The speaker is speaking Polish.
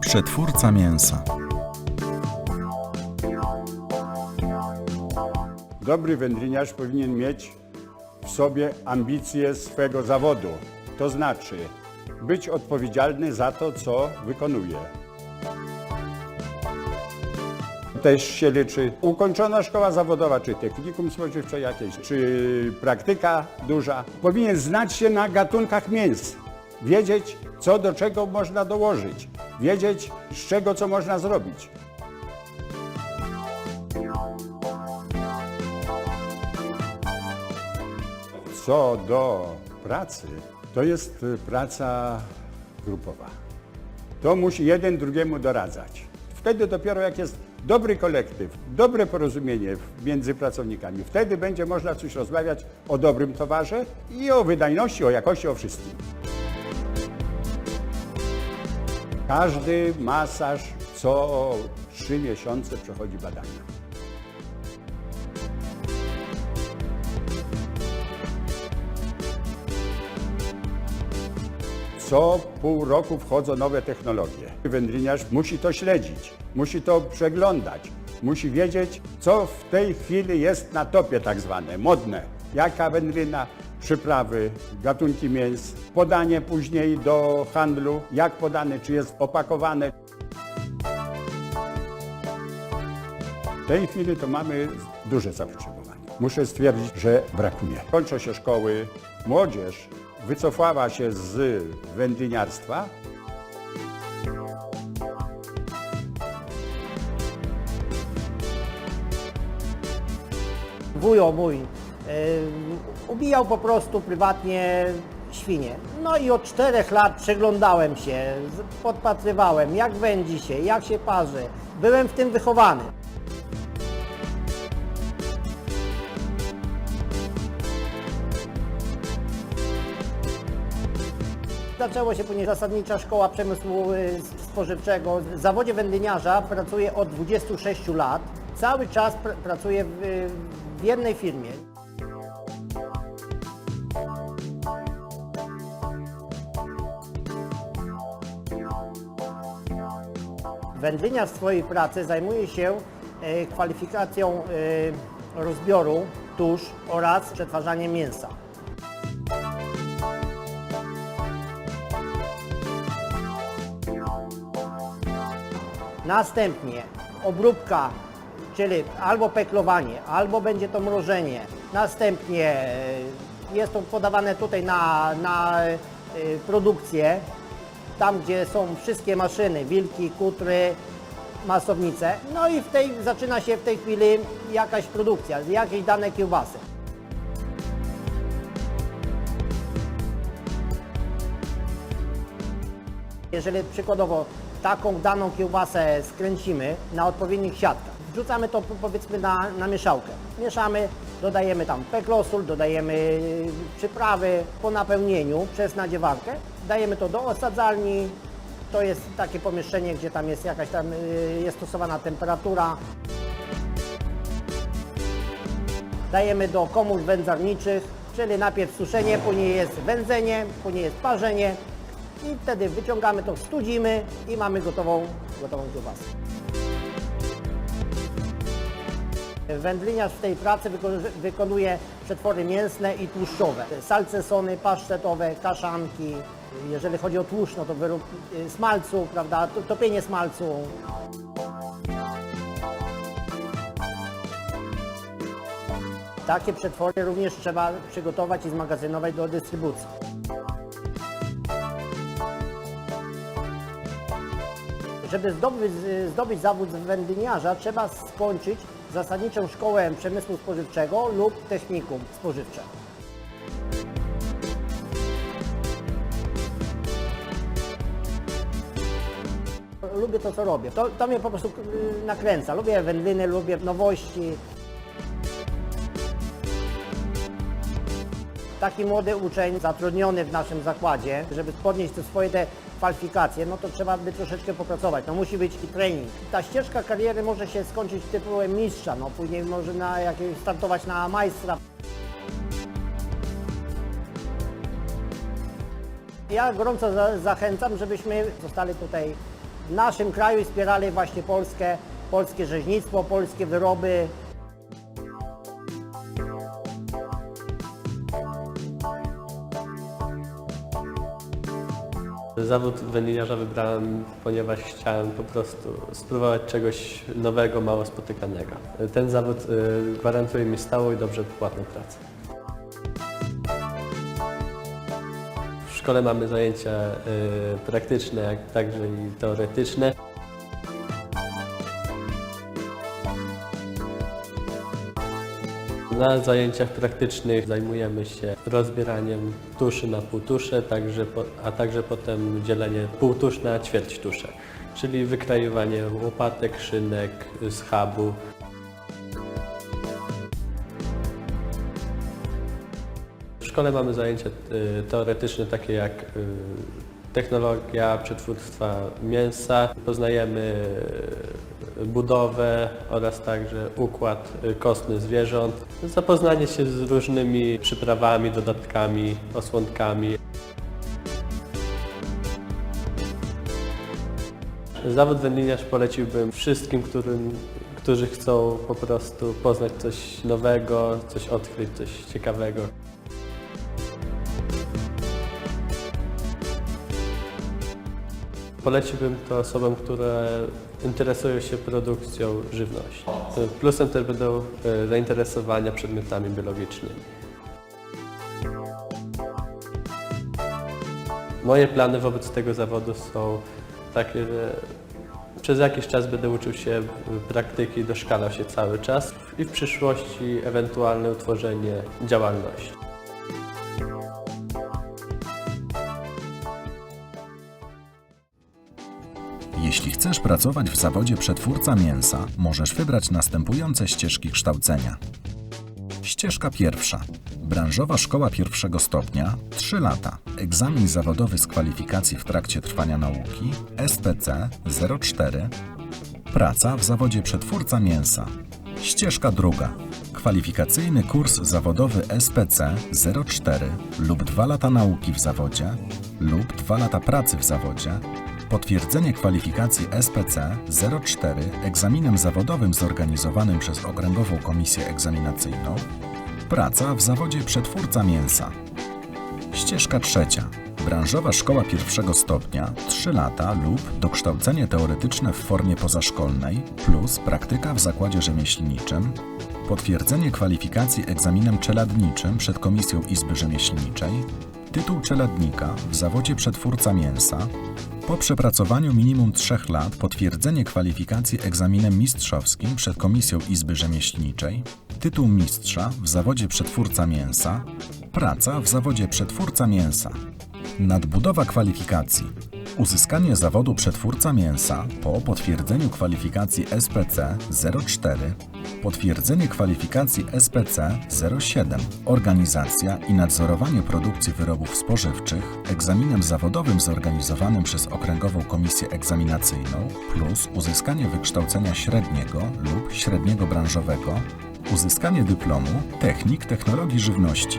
Przetwórca mięsa. Dobry wędliniarz powinien mieć w sobie ambicje swego zawodu, to znaczy być odpowiedzialny za to, co wykonuje. Też się liczy ukończona szkoła zawodowa, czy technikum spożywcze jakieś, czy praktyka duża. Powinien znać się na gatunkach mięs, wiedzieć, co do czego można dołożyć, wiedzieć, z czego co można zrobić. Co do pracy, to jest praca grupowa. To musi jeden drugiemu doradzać. Wtedy dopiero jak jest dobry kolektyw, dobre porozumienie między pracownikami, wtedy będzie można coś rozmawiać o dobrym towarze i o wydajności, o jakości, o wszystkim. Każdy masaż co trzy miesiące przechodzi badania. Co pół roku wchodzą nowe technologie. Wędliniarz musi to śledzić, musi to przeglądać, musi wiedzieć, co w tej chwili jest na topie tak zwane, modne. Jaka wędlina, przyprawy, gatunki mięs, podanie później do handlu, jak podane, czy jest opakowane. W tej chwili to mamy duże zapotrzebowanie. Muszę stwierdzić, że brakuje. Kończą się szkoły, młodzież wycofała się z wędliniarstwa. wujo mój ubijał po prostu prywatnie świnie. No i od czterech lat przeglądałem się, podpatrywałem jak wędzi się, jak się parzy. Byłem w tym wychowany. Zaczęło się później zasadnicza szkoła przemysłu y, spożywczego. W zawodzie wędliniarza pracuję od 26 lat. Cały czas pr pracuję w, y, w jednej firmie. Wędliniarz w swojej pracy zajmuje się e, kwalifikacją rozbioru tusz oraz przetwarzaniem mięsa. Następnie obróbka, czyli albo peklowanie, albo będzie to mrożenie. Następnie e, jest to podawane tutaj na, na e, produkcję, tam gdzie są wszystkie maszyny, wilki, kutry, masownice. No i w tej, zaczyna się w tej chwili jakaś produkcja, jakieś dane kiełbasy. Jeżeli przykładowo taką daną kiełbasę skręcimy na odpowiednich siatkach, wrzucamy to po- powiedzmy na, na mieszałkę. Mieszamy, dodajemy tam peklosul, dodajemy przyprawy po napełnieniu przez nadziewarkę. Dajemy to do osadzalni. To jest takie pomieszczenie, gdzie tam jest jakaś tam, y, jest stosowana temperatura. Dajemy do komór wędzarniczych, czyli najpierw suszenie, później jest wędzenie, później jest parzenie i wtedy wyciągamy to, studzimy i mamy gotową, gotową kiełbasę. Wędliniarz w tej pracy wyko- wykonuje przetwory mięsne i tłuszczowe. Salcesony, pasztetowe, kaszanki. Jeżeli chodzi o tłuszcz, no to wyrób y, smalcu, prawda, to- topienie smalcu. Takie przetwory również trzeba przygotować i zmagazynować do dystrybucji. Żeby zdobyć, zdobyć zawód wędliniarza, trzeba skończyć zasadniczą szkołę przemysłu spożywczego lub technikum spożywcze. Lubię to, co robię. To, to mnie po prostu y, nakręca. Lubię wędliny, lubię nowości. Taki młody uczeń zatrudniony w naszym zakładzie, żeby podnieść swoje te kwalifikacje, no to trzeba by troszeczkę popracować. No musi być i trening. Ta ścieżka kariery może się skończyć tytułem mistrza, no później może na jakieś startować na majstra. Ja gorąco za, zachęcam, żebyśmy zostali tutaj w naszym kraju i wspierali właśnie Polskę, polskie rzeźnictwo, polskie wyroby. Zawód wędliniarza wybrałem, ponieważ chciałem po prostu spróbować czegoś nowego, mało spotykanego. Ten zawód y, gwarantuje mi stałą i dobrze płatną pracę. W szkole mamy zajęcia y, praktyczne, także i teoretyczne. Na zajęciach praktycznych zajmujemy się rozbieraniem tuszy na półtusze, także a także potem dzielenie półtusz na ćwierć tusze, czyli wykrajowanie łopatek, szynek, schabu. W szkole mamy zajęcia y, teoretyczne takie jak y, technologia przetwórstwa mięsa. Poznajemy budowę oraz także układ kostny zwierząt. Zapoznanie się z różnymi przyprawami, dodatkami, osłonkami. Zawód wędliniarz poleciłbym wszystkim, którym, którzy chcą po prostu poznać coś nowego, coś odkryć, coś ciekawego. Poleciłbym to osobom, które interesują się produkcją żywności. Plusem też będą e, zainteresowania przedmiotami biologicznymi. Moje plany wobec tego zawodu są takie, że przez jakiś czas będę uczył się praktyki, doszkalał się cały czas i w przyszłości ewentualne utworzenie działalności. Jeśli chcesz pracować w zawodzie przetwórca mięsa, możesz wybrać następujące ścieżki kształcenia. Ścieżka pierwsza. Branżowa szkoła pierwszego stopnia 3 lata. Egzamin zawodowy z kwalifikacji w trakcie trwania nauki SPC 04. Praca w zawodzie przetwórca mięsa. Ścieżka druga. Kwalifikacyjny kurs zawodowy SPC 04 lub 2 lata nauki w zawodzie lub 2 lata pracy w zawodzie Potwierdzenie kwalifikacji SPC 04 egzaminem zawodowym zorganizowanym przez Okręgową Komisję Egzaminacyjną. Praca w zawodzie przetwórca mięsa. Ścieżka trzecia. Branżowa szkoła pierwszego stopnia 3 lata lub dokształcenie teoretyczne w formie pozaszkolnej plus praktyka w zakładzie rzemieślniczym. Potwierdzenie kwalifikacji egzaminem czeladniczym przed Komisją Izby Rzemieślniczej. Tytuł czeladnika w zawodzie przetwórca mięsa. Po przepracowaniu minimum 3 lat potwierdzenie kwalifikacji egzaminem mistrzowskim przed Komisją Izby Rzemieślniczej, tytuł mistrza w zawodzie przetwórca mięsa, praca w zawodzie przetwórca mięsa. Nadbudowa kwalifikacji. Uzyskanie zawodu przetwórca mięsa po potwierdzeniu kwalifikacji SPC 04, potwierdzenie kwalifikacji SPC 07, organizacja i nadzorowanie produkcji wyrobów spożywczych egzaminem zawodowym zorganizowanym przez Okręgową Komisję Egzaminacyjną plus uzyskanie wykształcenia średniego lub średniego branżowego, uzyskanie dyplomu Technik Technologii Żywności.